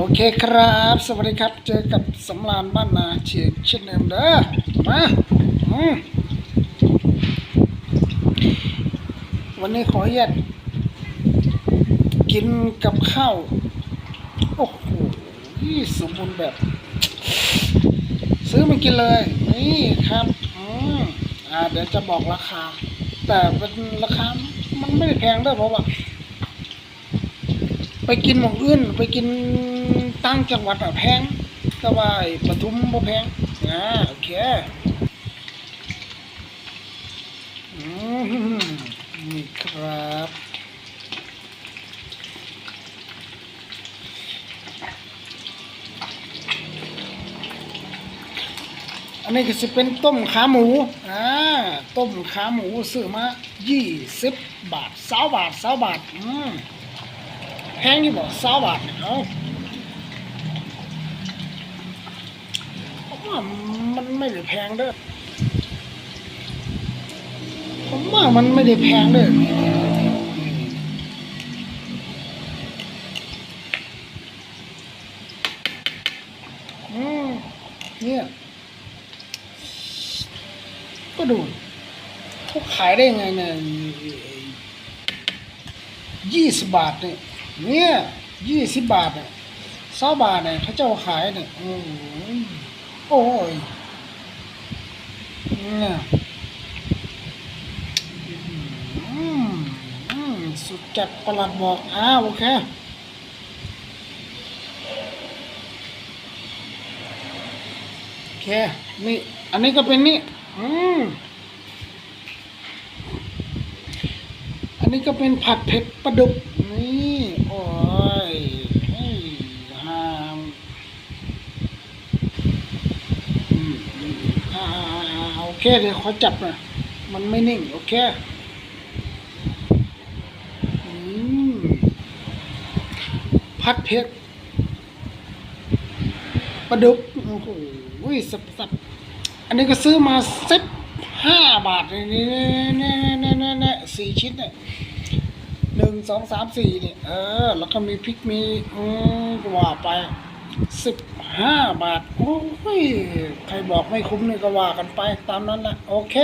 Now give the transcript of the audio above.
โอเคครับ สวัสดีครับ เจอกับสำรานบ้านนาเชียงเช่นเดิมเด้อมาอืมวันนี้ขออนุญาตกินกับข้าว โอ้โหสมบูรณ์แบบ ซื้อมากินเลย นี่ครับ อืมอ่า เดี๋ยวจะบอกราคา แต่เป็นราคา มันไม่ได้แพงด้วยเพราะว่าไปกินหมองอื่นไปกิน ตั้งจังหวัดอะแพงแต่ว่าไอ้ปทุมบ่แพงอ่าโอเคนี่ครับอันนี้ก็จะเป็นต้มขาหมู อ่า ต้มขาหมูซื้อมายี่สิบบาทสาบาทสาบาท อืมแพงอยู่บ่สาบาทเนี่ยเอาผม ว่ามันไม่ได้แพงเด้อผมว่ามันไม่ได้แพงเด้อเนี่ยก็ดูเขาขายได้ไงเนี่ยยี่สิบบาทเนี่ยเนี่ยยี่สิบบาทเนี่ยสาบาทเนี่ยเขาเจ้าขายเนี่ยโอ้โห โอ้ยเนี่ยอืมอืมสุดจัดประหลัดบอกอ้าวโอเคโอเคนี่อันนี้ก็เป็นนี่อืมอันนี้ก็เป็นผัดเผ็ดปลาดุกนี่ โอ้ยเฮ้ยหามอืมอืมอ่าอ่าอ่าโอ เคเดี๋ยวขอจับหน่อยมันไม่นิ่ง โอเคอืมผัดเผ็ดปลาดุกโอ้โหสับสับอันนี้ก็ซื้อมาสิบห้าบาทนี่นี่นี่นี่นี่นี่สี่ชิ้นเนี่ยหนึ่งสองสามสี่เนี่ยเออ แล้วก็มีพริกมีอืมว่าไป สิบห้าบาท โอ้ย ใครบอกไม่คุ้มนี่ก็ว่ากันไปตามนั้นแหละ โอเค